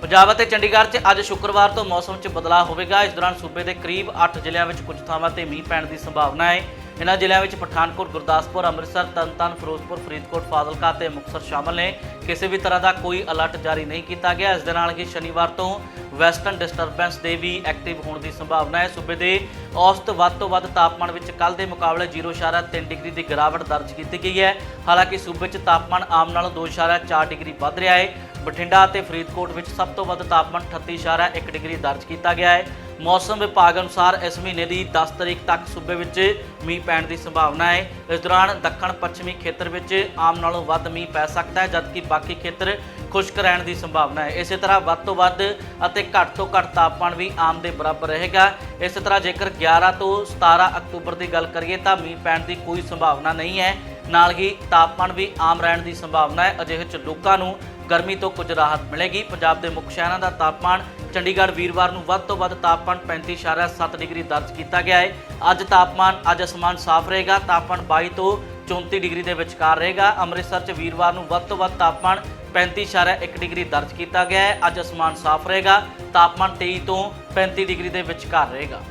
ਪੰਜਾਬ ਅਤੇ ਚੰਡੀਗੜ੍ਹ 'ਚ ਅੱਜ ਸ਼ੁੱਕਰਵਾਰ ਤੋਂ ਮੌਸਮ 'ਚ ਬਦਲਾਅ ਹੋਵੇਗਾ। ਇਸ ਦੌਰਾਨ ਸੂਬੇ ਦੇ ਕਰੀਬ 8 ਜ਼ਿਲ੍ਹਿਆਂ ਵਿੱਚ ਕੁਝ ਥਾਵਾਂ ਤੇ ਮੀਂਹ ਪੈਣ ਦੀ ਸੰਭਾਵਨਾ ਹੈ। ਇਹਨਾਂ ਜ਼ਿਲ੍ਹਿਆਂ ਵਿੱਚ ਪਠਾਨਕੋਟ, ਗੁਰਦਾਸਪੁਰ, ਅੰਮ੍ਰਿਤਸਰ, ਤਰਨਤਾਰਨ, ਫਿਰੋਜ਼ਪੁਰ, ਫਰੀਦਕੋਟ, ਫਾਜ਼ਿਲਕਾ ਤੇ ਮੁਕਤਸਰ ਸ਼ਾਮਲ ਨੇ। ਕਿਸੇ ਵੀ ਤਰ੍ਹਾਂ ਦਾ ਕੋਈ ਅਲਰਟ ਜਾਰੀ ਨਹੀਂ ਕੀਤਾ ਗਿਆ। ਇਸ ਦੇ ਨਾਲ ਹੀ ਸ਼ਨੀਵਾਰ ਤੋਂ ਵੈਸਟਰਨ ਡਿਸਟਰਬੈਂਸ ਦੇ ਵੀ ਐਕਟਿਵ ਹੋਣ ਦੀ ਸੰਭਾਵਨਾ ਹੈ। ਸੂਬੇ ਦੇ ਔਸਤ ਵੱਧ ਤੋਂ ਵੱਧ ਤਾਪਮਾਨ ਵਿੱਚ ਕੱਲ ਦੇ ਮੁਕਾਬਲੇ 0.3 ਡਿਗਰੀ ਦੀ ਗਿਰਾਵਟ ਦਰਜ ਕੀਤੀ ਗਈ ਹੈ। ਹਾਲਾਂਕਿ ਸੂਬੇ 'ਚ ਤਾਪਮਾਨ ਆਮ ਨਾਲੋਂ 2.4 ਡਿਗਰੀ ਵੱਧ ਰਿਹਾ ਹੈ। ਬਠਿੰਡਾ ਅਤੇ ਫਰੀਦਕੋਟ ਵਿੱਚ ਸਭ ਤੋਂ ਵੱਧ ਤਾਪਮਾਨ 38.1 ਡਿਗਰੀ ਦਰਜ ਕੀਤਾ ਗਿਆ ਹੈ। ਮੌਸਮ ਵਿਭਾਗ ਅਨੁਸਾਰ ਇਸ ਮਹੀਨੇ ਦੀ 10 ਤਰੀਕ ਤੱਕ ਸੂਬੇ ਵਿੱਚ ਮੀਂਹ ਪੈਣ ਦੀ ਸੰਭਾਵਨਾ ਹੈ। ਇਸ ਦੌਰਾਨ ਦੱਖਣ ਪੱਛਮੀ ਖੇਤਰ ਵਿੱਚ ਆਮ ਨਾਲੋਂ ਵੱਧ ਮੀਂਹ ਪੈ ਸਕਦਾ ਹੈ, ਜਦਕਿ ਬਾਕੀ ਖੇਤਰ ਖੁਸ਼ਕ ਰਹਿਣ ਦੀ ਸੰਭਾਵਨਾ ਹੈ। ਇਸੇ ਤਰ੍ਹਾਂ ਵੱਧ ਤੋਂ ਵੱਧ ਅਤੇ ਘੱਟ ਤੋਂ ਘੱਟ ਤਾਪਮਾਨ ਵੀ ਆਮ ਦੇ ਬਰਾਬਰ ਰਹੇਗਾ। ਇਸੇ ਤਰ੍ਹਾਂ ਜੇਕਰ 11 ਤੋਂ 17 ਅਕਤੂਬਰ ਦੀ ਗੱਲ ਕਰੀਏ ਤਾਂ ਮੀਂਹ ਪੈਣ ਦੀ ਕੋਈ ਸੰਭਾਵਨਾ ਨਹੀਂ ਹੈ। ਨਾਲ ਹੀ ਤਾਪਮਾਨ ਵੀ ਆਮ ਰਹਿਣ ਦੀ ਸੰਭਾਵਨਾ ਹੈ। ਅਜਿਹੇ ਚ ਲੋਕਾਂ ਨੂੰ ਗਰਮੀ ਤੋਂ ਕੁਝ ਰਾਹਤ ਮਿਲੇਗੀ। ਪੰਜਾਬ ਦੇ ਮੁੱਖ ਸ਼ਹਿਰਾਂ ਦਾ ਤਾਪਮਾਨ ਚੰਡੀਗੜ੍ਹ, ਵੀਰਵਾਰ ਨੂੰ ਵੱਧ ਤੋਂ ਵੱਧ ਤਾਪਮਾਨ 35.7 ਡਿਗਰੀ ਦਰਜ ਕੀਤਾ ਗਿਆ ਹੈ। ਅੱਜ ਤਾਪਮਾਨ ਅੱਜ ਅਸਮਾਨ ਸਾਫ਼ ਰਹੇਗਾ। ਤਾਪਮਾਨ 22 ਤੋਂ 34 ਡਿਗਰੀ ਦੇ ਵਿਚਕਾਰ ਰਹੇਗਾ। ਅੰਮ੍ਰਿਤਸਰ 'ਚ ਵੀਰਵਾਰ ਨੂੰ ਵੱਧ ਤੋਂ ਵੱਧ ਤਾਪਮਾਨ 35.1 ਡਿਗਰੀ ਦਰਜ ਕੀਤਾ ਗਿਆ ਹੈ। ਅੱਜ ਅਸਮਾਨ ਸਾਫ਼ ਰਹੇਗਾ। ਤਾਪਮਾਨ 23 ਤੋਂ 35 ਡਿਗਰੀ ਦੇ ਵਿਚਕਾਰ ਰਹੇਗਾ।